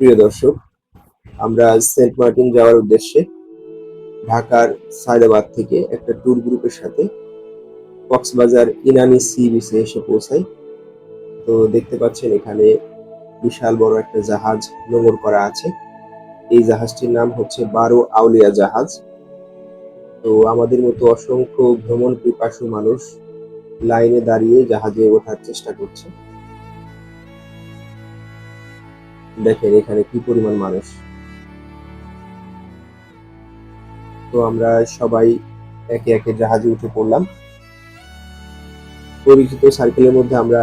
প্রিয় দর্শক, আমরা সেন্ট মার্টিন যাওয়ার উদ্দেশ্যে ঢাকার সায়দাবাদ থেকে একটা ট্যুর গ্রুপের সাথে কক্সবাজার ইনানি সি বিচে এসে পৌঁছাই। তো দেখতে পাচ্ছেন এখানে বিশাল বড় একটা জাহাজ নোঙর করা আছে। এই জাহাজটির নাম হচ্ছে বারো আউলিয়া জাহাজ। তো আমাদের মতো অসংখ্য ভ্রমণ পিপাসু মানুষ লাইনে দাঁড়িয়ে জাহাজে ওঠার চেষ্টা করছে। দেখেন এখানে কি পরিমাণ মানুষ। তো আমরা সবাই একে একে জাহাজে উঠে পড়লাম। পরিচিত সার্কেলের মধ্যে আমরা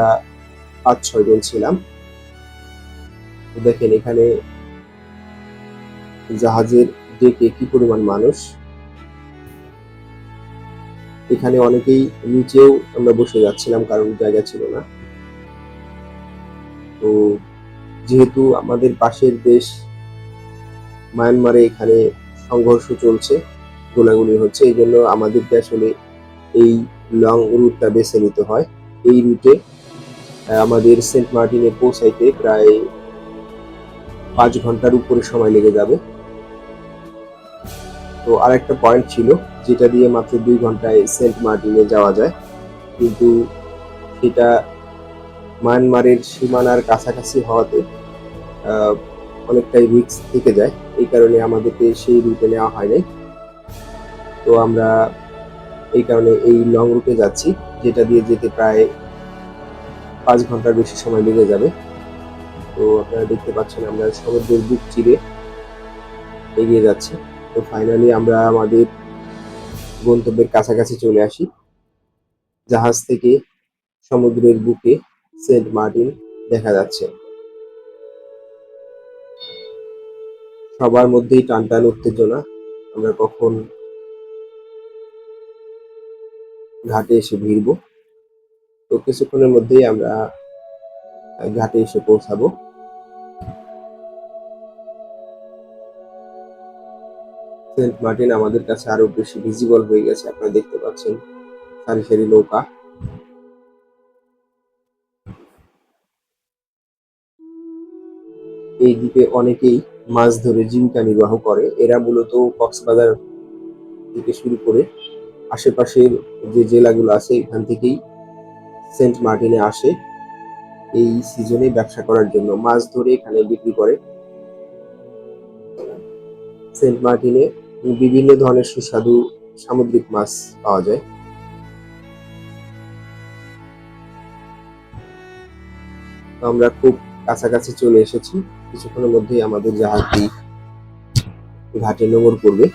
পাঁচ ছয় জন ছিলাম। দেখেন এখানে জাহাজের ডেকে কি পরিমাণ মানুষ। এখানে অনেকেই নিচেও আমরা বসে যাচ্ছিলাম কারণ জায়গা ছিল না। তো যেহেতু আমাদের পাশের দেশ মায়ানমারে এখানে সংঘর্ষ চলছে, গোলাগুলি হচ্ছে, এই জন্য আমাদেরকে আসলে এই লং রুটটা বেছে নিতে হয়। এই রুটে আমাদের সেন্ট মার্টিনে পৌঁছাইতে প্রায় পাঁচ ঘণ্টার উপরে সময় লেগে যাবে। তো আরেকটা পয়েন্ট ছিল, যেটা দিয়ে মাত্র দুই ঘন্টায় সেন্ট মার্টিনে যাওয়া যায়। কিন্তু সেটা মায়ানমারের সীমানার কাছাকাছি হওয়াতে অনেকটাই রিস্ক থেকে যায়। এই কারণে আমাদেরকে সেই রুটে নেওয়া হয় নাই। তো আমরা এই কারণে এই লং রুটে যাচ্ছি, যেটা দিয়ে যেতে প্রায় পাঁচ ঘণ্টার বেশি সময় লেগে যাবে। তো আপনারা দেখতে পাচ্ছেন আমরা সমুদ্রের বুক চিরে এগিয়ে যাচ্ছি। তো ফাইনালি আমরা আমাদের গন্তব্যের কাছাকাছি চলে আসি। জাহাজ থেকে সমুদ্রের বুকে সেন্ট মার্টিন দেখা যাচ্ছে। সবার মধ্যেই টান টান উত্তেজনা। আমরা কখন ঘাটে এসে ভিড়ব? তো কিছুক্ষণের মধ্যেই আমরা ঘাটে এসে পৌঁছাবো। সেন্ট মার্টিন আমাদের কাছে আরও বেশি ভিজিবল হয়ে গেছে। আপনারা দেখতে পাচ্ছেন, সারি সারি নৌকা। এই দ্বীপে অনেকেই মাছ ধরে জীবিকা নির্বাহ করে। এরা মূলত কক্সবাজার থেকে শুরু করে আশেপাশের যে জেলাগুলো আছে, এখান থেকেই সেন্ট মার্টিনে আসে এই সিজনে ব্যবসা করার জন্য। মাছ ধরে এখানে বিক্রি করে। সেন্ট মার্টিনে বিভিন্ন ধরনের সুস্বাদু সামুদ্রিক মাছ পাওয়া যায়। আমরা খুব কাছাকাছি চলে এসেছি। কিছুক্ষণের মধ্যেই আমাদের জাহাজটি ঘাটে নোঙর করবে।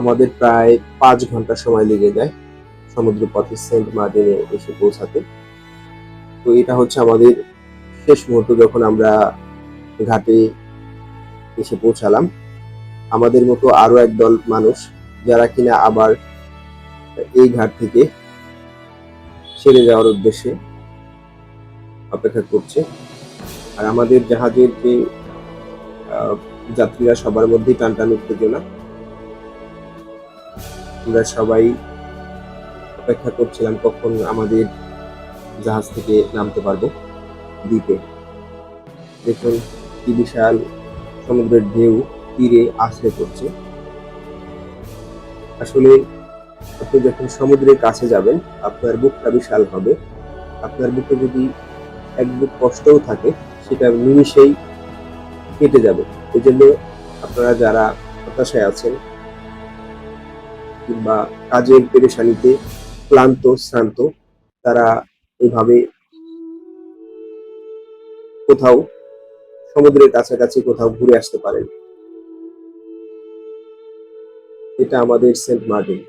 আমাদের প্রায় পাঁচ ঘণ্টা সময় লেগে যায় সমুদ্র পথে সেন্ট মার্টিনে এসে পৌঁছাতে। তো এটা হচ্ছে আমাদের শেষ মুহূর্ত যখন আমরা ঘাটে এসে পৌঁছালাম। আমাদের মতো আরও একদল মানুষ যারা কিনা আবার এই ঘাট থেকে ছেড়ে যাওয়ার উদ্দেশ্যে অপেক্ষা করছে। আর আমাদের জাহাজের যে যাত্রীরা সবার মধ্যেই টান টান উত্তেজনা, আমরা সবাই অপেক্ষা করছিলাম কখন আমাদের জাহাজ থেকে নামতে পারব দ্বীপে। দেখুন, কি বিশাল সমুদ্রের ঢেউ তীরে আশ্রয় করছে। আসলে আপনি যখন সমুদ্রের কাছে যাবেন, আপনার বুকটা বিশাল হবে। আপনার বুকে যদি এক বুক কষ্টও থাকে, সেটা নিমিষেই কেটে যাবে। এই জন্য আপনারা যারা হতাশায় আছেন কিংবা কাজের পেরেশানিতে ক্লান্ত, শ্রান্ত, তারা এইভাবে কোথাও, সমুদ্রের কাছাকাছি কোথাও ঘুরে আসতে পারেন। এটা আমাদের সেন্ট মার্টিন।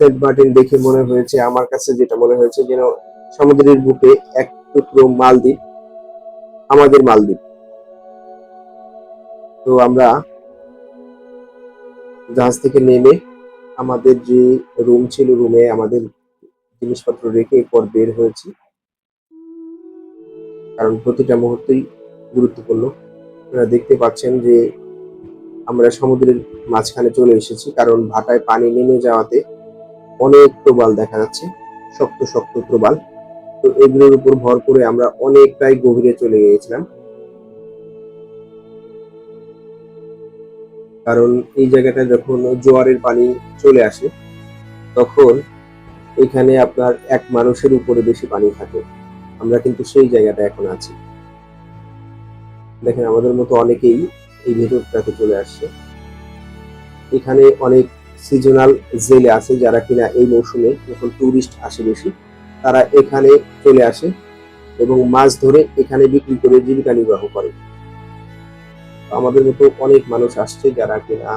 সেন্ট মার্টিন দেখে মনে হয়েছে, আমার কাছে যেটা মনে হয়েছে যেন সমুদ্রের বুকে এক টুকরো মালদ্বীপ, আমাদের মালদ্বীপ। তো আমরা জাহাজ থেকে নেমে আমাদের যে রুম ছিল, রুমে আমাদের জিনিসপত্র রেখে এরপর বের হয়েছি। কারণ প্রতিটা মুহূর্তেই গুরুত্বপূর্ণ। আপনারা দেখতে পাচ্ছেন যে আমরা সমুদ্রের মাঝখানে চলে এসেছি, কারণ ভাটায় পানি নেমে যাওয়াতে অনেক প্রবাল দেখা যাচ্ছে, শক্ত শক্ত প্রবাল। তো এগুলোর উপর ভর করে আমরা অনেকটাই গভীরে চলে গিয়েছিলাম। কারণ এই জায়গাটা যখন জোয়ারের পানি চলে আসে, তখন এখানে আপনার এক মানুষের উপরে বেশি পানি থাকে। আমরা কিন্তু সেই জায়গাটা এখন আছি। দেখেন, আমাদের মতো অনেকেই এই ভেতরটাতে চলে আসছে। এখানে অনেক সিজনাল জেলে আছে যারা কিনা এই মৌসুমে যখন টুরিস্ট আসে বেশি, তারা এখানে চলে আসে এবং মাছ ধরে এখানে বিক্রি করে জীবিকা নির্বাহ করে। আমাদের মতো অনেক মানুষ আসছে যারা কিনা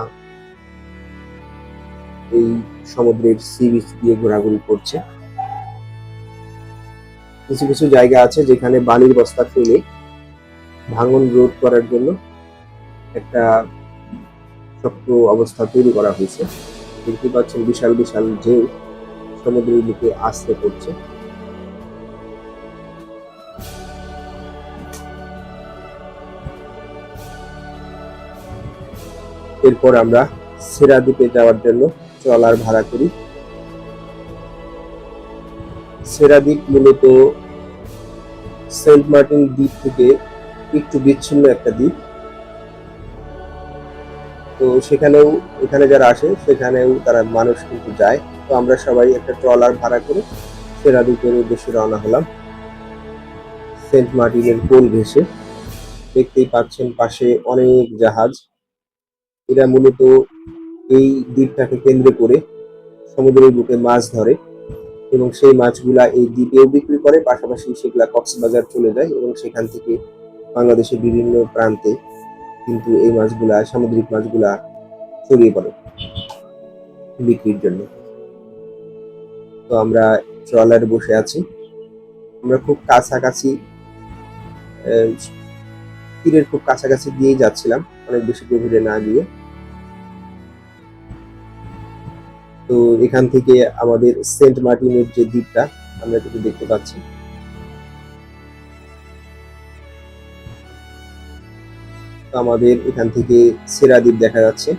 এই সমুদ্রের সি বিচ দিয়ে ঘোরাঘুরি করছে। কিছু কিছু জায়গা আছে যেখানে বালির বস্তা ফেলে ভাঙন রোধ করার জন্য একটা শক্ত অবস্থা তৈরি করা হয়েছে। দেখতে পাচ্ছেন বিশাল বিশাল ঢেউ সমুদ্রের বুকে আশ্রে পড়ছে। এরপর আমরা সেরা দ্বীপে যাওয়ার জন্য ট্রলার ভাড়া করি। সেরা দ্বীপ মূলত সেন্ট মার্টিন দ্বীপ থেকে একটু বিচ্ছিন্ন একটা দ্বীপ। তো সেখানেও, এখানে যারা আসে, সেখানেও তারা মানুষ কিন্তু যায়। তো আমরা সবাই একটা ট্রলার ভাড়া করে সেরা দ্বীপের উদ্দেশ্যে রওনা হলাম। সেন্ট মার্টিনের কোল ভেসে দেখতেই পাচ্ছেন পাশে অনেক জাহাজ। এরা মূলত এই দ্বীপটাকে কেন্দ্র করে সমুদ্রের বুকে মাছ ধরে এবং সেই মাছগুলা এই দ্বীপেও বিক্রি করে। পাশাপাশি সেগুলা কক্সবাজার চলে যায় এবং সেখান থেকে বাংলাদেশের বিভিন্ন প্রান্তে কিন্তু এই মাছগুলা, সামুদ্রিক মাছগুলা ছড়িয়ে পড়ে বিক্রির জন্য। তো আমরা ট্রলারে বসে আছি। আমরা খুব কাছাকাছি তীরের খুব কাছাকাছি দিয়েই যাচ্ছিলাম, অনেক বেশি গভীরে না গিয়ে। তো এখান থেকে আমাদের সেন্ট মার্টিনের যে দ্বীপটা, আমরা কিন্তু দেখতে পাচ্ছি। আমাদের এখান থেকে সেরা দ্বীপ দেখা যাচ্ছে।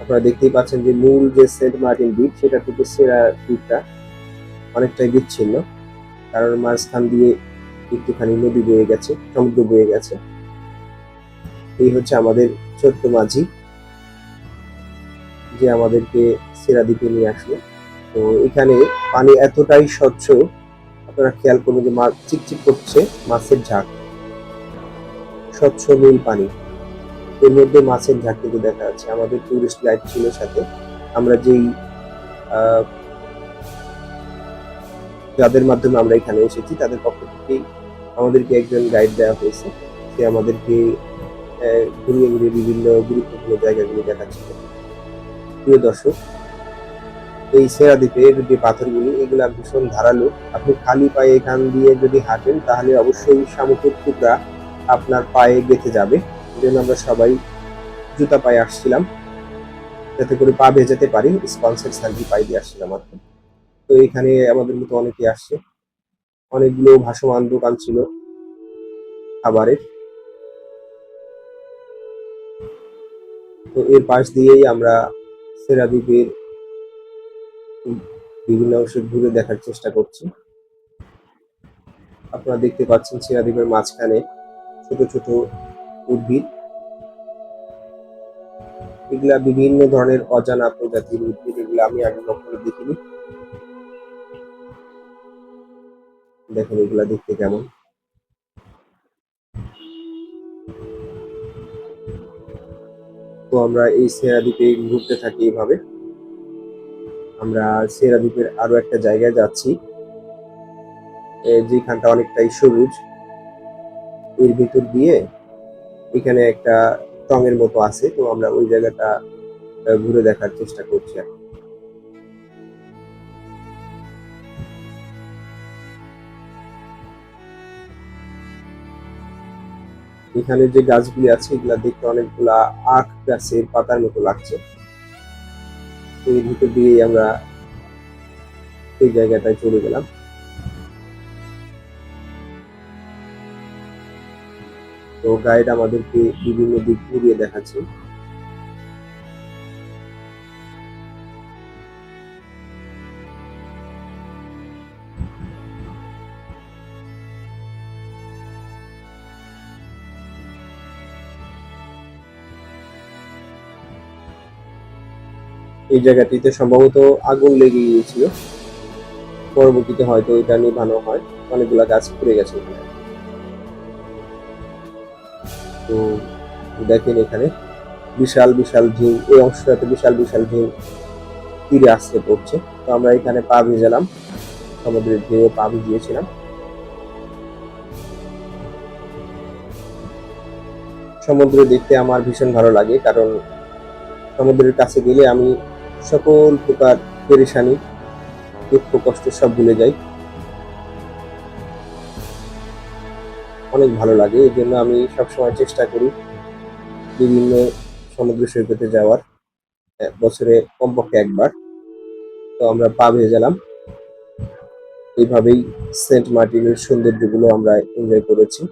আপনারা দেখতেই পাচ্ছেন যে মূল যে সেন্ট মার্টিন দ্বীপ, সেটা থেকে সেরা দ্বীপটা অনেকটাই বিচ্ছিন্ন। কারণ মাঝখান দিয়ে একটুখানি নদী বয়ে গেছে, সমুদ্র বয়ে গেছে। এই হচ্ছে আমাদের ছোট্ট মাঝি, যে আমাদেরকে সেরা দ্বীপে নিয়ে আসলো। তো এখানে পানি এতটাই স্বচ্ছ, আপনারা খেয়াল করবেন যে মাছ চিকচিক করছে মাছের ঝাঁক স্বচ্ছ নীল পানি। এর মধ্যে মাছের কিন্তু দেখা যাচ্ছে, আমাদের টুরিস্ট গাইড ছিল সাথে। আমরা যেই যাদের মাধ্যমে আমরা এখানে এসেছি, তাদের পক্ষ থেকেই আমাদেরকে একজন গাইড দেওয়া হয়েছে। সে আমাদেরকে ঘুরিয়ে ঘুরিয়ে বিভিন্ন গুরুত্বপূর্ণ জায়গাগুলো দেখাচ্ছিল। প্রিয় দর্শক, এই সেরা দ্বীপের যে পাথরগুলি, এগুলা ভীষণ ধারালো। আপনি খালি পায়ে এখান দিয়ে যদি হাঁটেন, তাহলে অবশ্যই শামুকের টুকরা আপনার পায়ে গেঁথে যাবে। এই জন্য আমরা সবাই জুতা পায়ে আসছিলাম। যাতে করে পা ভেজাতে পারি। স্পন্সর সার্ভি পায়ে দিয়ে আসছিলাম আর তো এখানে আমাদের মতো অনেকে আসছে। অনেকগুলো ভাসমান দোকান ছিল খাবারের। তো এর পাশ দিয়েই আমরা সেরাদ্বীপের বিভিন্ন অংশ ঘুরে দেখার চেষ্টা করছি। আপনারা দেখতে পাচ্ছেন সেরাদ্বীপের মাঝখানে ছোট ছোট উদ্ভিদ। এগুলা বিভিন্ন ধরনের অজানা প্রজাতির উদ্ভিদ, এগুলো আমি আগে কখনো দেখিনি। দেখেন এগুলা দেখতে কেমন। তো আমরা এই সেরাদ্বীপে ঘুরতে থাকি এইভাবে। আমরা সেরা দ্বীপের আরও একটা জায়গায় যাচ্ছি। যেখানটা অনেকটাই সবুজ। এর ভিতর দিয়ে এখানে একটা টঙের মতো আছে, তো আমরা ওই জায়গাটা ঘুরে দেখার চেষ্টা করছি এখানে। যে গাছগুলি আছে, এগুলা দেখতে অনেকগুলা আখ গাছের পাতার মতো লাগছে। এর ভিতর দিয়ে আমরা এই জায়গাটায় চলে গেলাম। তো গাইড আমাদেরকে বিভিন্ন দিক ঘুরিয়ে দেখাচ্ছে। এই জায়গাটিতে সম্ভবত আগুন লেগে গিয়েছিল। পরবর্তীতে হয়তো এটা নিভানো হয়। অনেকগুলা গাছ পড়ে গেছে ওখানে। তো দেখেন এখানে বিশাল বিশাল ঢেউ এই অংশটাতে বিশাল বিশাল ঢেউ তীরে আসতে পড়ছে। তো আমরা এখানে পা ভিজালাম। সমুদ্রের ঢেউ পা ভিজিয়েছিলাম। সমুদ্র দেখতে আমার ভীষণ ভালো লাগে, কারণ সমুদ্রের কাছে গেলে আমি সকল প্রকার পেরেশানি, দুঃখ, কষ্ট সব ভুলে যাই। অনেক ভালো লাগে, এই জন্য আমি সবসময় চেষ্টা করি বিভিন্ন সমুদ্র সৈকতে যাওয়ার বছরে কমপক্ষে একবার। তো আমরা পা ভেজালাম এইভাবেই সেন্ট মার্টিনের সৌন্দর্যগুলো আমরা এনজয় করেছি।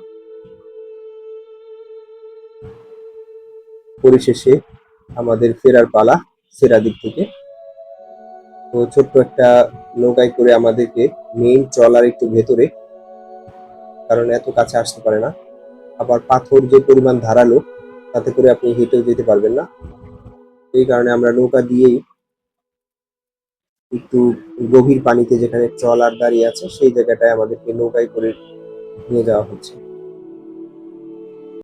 পরিশেষে আমাদের ফেরার পালা সেরা দিক থেকে। তো ছোট্ট একটা নৌকায় করে আমাদেরকে মেইন ট্রলার একটু ভেতরে কারণ এত কাছে আসতে পারে না। আবার পাথর যে পরিমাণ ধারালো, তাতে করে আপনি হেঁটেও যেতে পারবেন না। এই কারণে আমরা নৌকা দিয়েই একটু গভীর পানিতে যেখানে ট্রলার দাঁড়িয়ে আছে, সেই জায়গাটায় আমাদেরকে নৌকায় করে নিয়ে যাওয়া হচ্ছে।